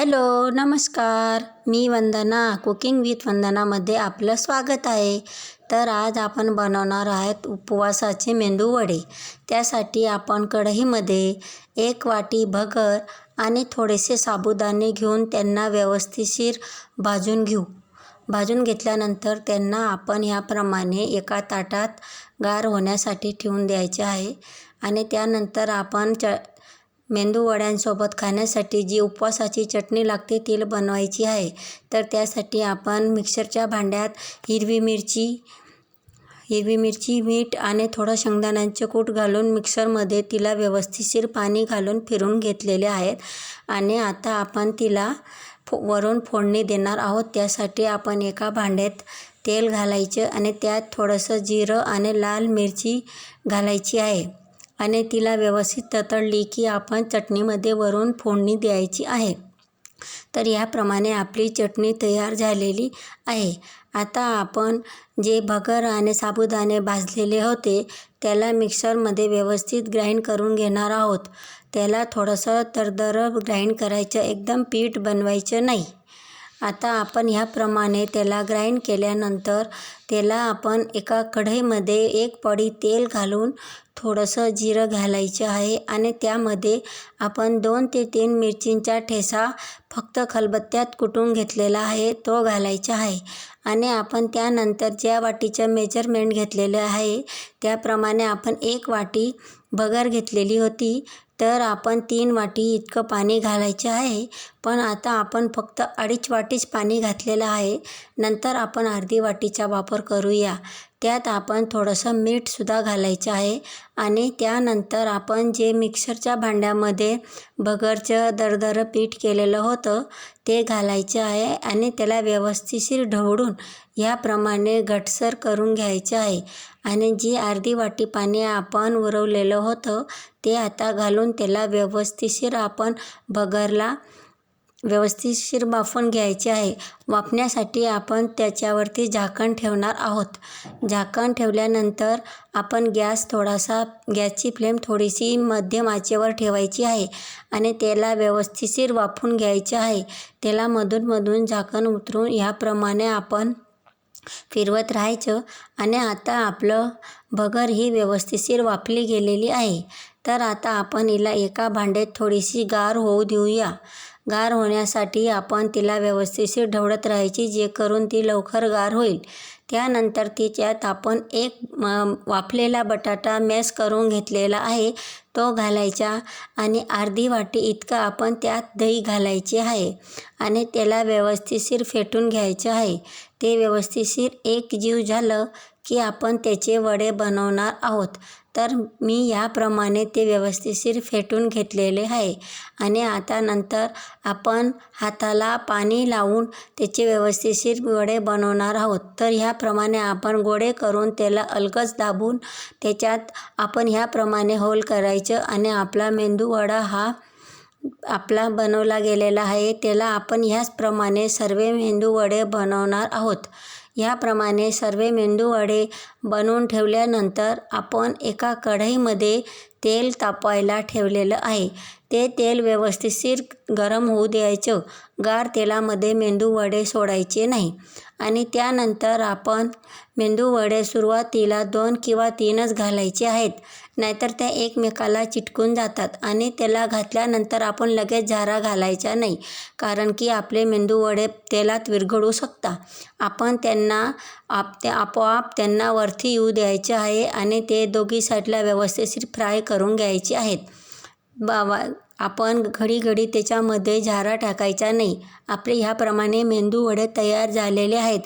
Hello नमस्कार. मी वंदना cooking with वंदनामध्ये आपलं स्वागत आहे. तर आज आपण बनवणार आहोत उपवासाचे मेंदू वडे. त्यासाठी आपण कढईमध्ये एक वाटी भगर आणि थोडेसे साबुदाणे घेऊन त्यांना व्यवस्थिशीर भाजून घेऊ. भाजून घेतल्यानंतर त्यांना आपण ह्याप्रमाणे एका ताटात गार होण्यासाठी ठेवून द्यायचे आहे. आणि त्यानंतर आपण च मेंदूवड्यांसोबत खाण्यासाठी जी उपवासाची चटणी लागते ती बनवायची आहे. तर त्यासाठी आपण मिक्सरच्या भांड्यात हिरवी मिरची हिरवी मिरची मीठ आणि थोडं शेंगदाण्यांचे कूट घालून मिक्सरमध्ये तिला व्यवस्थितशीर पाणी घालून फिरून घेतलेले आहेत. आणि आता आपण तिला फो वरून फोडणी देणार आहोत. त्यासाठी आपण एका भांड्यात तेल घालायचं आणि त्यात थोडंसं जिरं आणि लाल मिरची घालायची आहे. आणि तिला व्यवस्थित ततडली की आपण चटणीमध्ये वरून फोडणी द्यायची आहे. तर ह्याप्रमाणे आपली चटणी तयार झालेली आहे. आता आपण जे भगर आणि साबुदाणे भाजलेले होते त्याला मिक्सरमध्ये व्यवस्थित ग्राइंड करून घेणार आहोत. त्याला थोडंसं दरदर ग्राइंड करायचं एकदम पीठ बनवायचं नाही. आता आपण ह्याप्रमाणे त्याला ग्राइंड केल्यानंतर त्याला आपण एका कढईमध्ये एक पडी तेल घालून थोडंसं जिरं घालायचं आहे आणि त्यामध्ये आपण दोन ते तीन मिरचींचा ठेसा फक्त खलबत्त्यात कुटून घेतलेला आहे तो घालायचा आहे. आणि आपण त्यानंतर ज्या वाटीचं मेजरमेंट घेतलेलं आहे त्याप्रमाणे आपण एक वाटी बगर घेतलेली होती. तर आपण तीन वाटी इतकं पाणी घालायचे आहे. पण आता आपण फक्त अडीच वाटीच पाणी घातलेलं आहे. नंतर आपण अर्धी वाटीचा वापर करूया. त्यात आपण थोडंसं मीठसुद्धा घालायचं आहे आणि त्यानंतर आपण जे मिक्सरच्या भांड्यामध्ये भगरचं दरदरं पीठ केलेलं होतं ते घालायचं आहे आणि त्याला व्यवस्थिशीर ढवळून ह्याप्रमाणे घटसर करून घ्यायचं आहे. आणि जी अर्धी वाटी पाणी आपण उरवलेलं होतं ते आता घालून त्याला व्यवस्थिशीर आपण भगरला व्यवस्थितशीर वाफून घ्यायचे आहे. वाफण्यासाठी आपण त्याच्यावरती झाकण ठेवणार आहोत. झाकण ठेवल्यानंतर आपण गॅस थोडासा गॅसची फ्लेम थोडीशी मध्यम आचेवर ठेवायची आहे आणि त्याला व्यवस्थितशीर वाफून घ्यायचे आहे. त्याला मधूनमधून झाकण उतरून ह्याप्रमाणे आपण फिरवत राहायचं आणि आता आपलं भगर ही व्यवस्थितशीर वाफली गेलेली आहे. तर आता आपण हिला एका भांड्यात थोडीशी गार होऊ देऊया. गार होण्यासाठी आपण तिला व्यवस्थितशीर ढवळत राहायची जे करून ती लवकर गार होईल. त्यानंतर तिच्यात आपण एक वाफलेला बटाटा मॅश करून घेतलेला आहे तो घालायचा आणि अर्धी वाटी इतकं आपण त्यात दही घालायचे आहे आणि त्याला व्यवस्थितशीर फेटून घ्यायचं आहे. ते व्यवस्थितशीर एक जीव झालं की आपण त्याचे वडे बनवणार आहोत. तर मी याप्रमाणे ते व्यवस्थितशीर फेटून घेतलेले आहे. आणि आता नंतर आपण हाताला पाणी लावून त्याचे व्यवस्थितशीर वडे बनवणार आहोत. तर ह्याप्रमाणे आपण गोडे करून त्याला अलगच दाबून त्याच्यात आपण ह्याप्रमाणे होल करायचं आणि आपला मेंदू वडा हा आपला बनवला गेलेला आहे त्याला आपण ह्याचप्रमाणे सर्व मेंदू वडे बनवणार आहोत. ह्याप्रमाणे सर्व मेंदू वडे बनवून ठेवल्यानंतर आपण एका कढईमध्ये तेल तापवायला ठेवलेलं आहे. ते तेल व्यवस्थितशीर गरम होऊ द्यायचं. गार तेलामध्ये मेंदू वडे सोडायचे नाही. आणि त्यानंतर आपण मेंदू वडे सुरुवातीला दोन किंवा तीनच घालायचे आहेत. नाहीतर त्या एकमेकाला चिटकून जातात आणि त्याला घातल्यानंतर आपण लगेच झारा घालायचा नाही कारण की आपले मेंदू वडे तेलात विरघळू शकता. आपण त्यांना आप ते आपोआप त्यांना वरती येऊ द्यायचे आहे आणि ते दोघी साईडला व्यवस्थित फ्राय करून घ्यायचे आहेत. बाबा आपण घडी घडी त्याच्यामध्ये झारा टाकायचा नाही. आपले ह्याप्रमाणे मेंदू वडे तयार झालेले आहेत.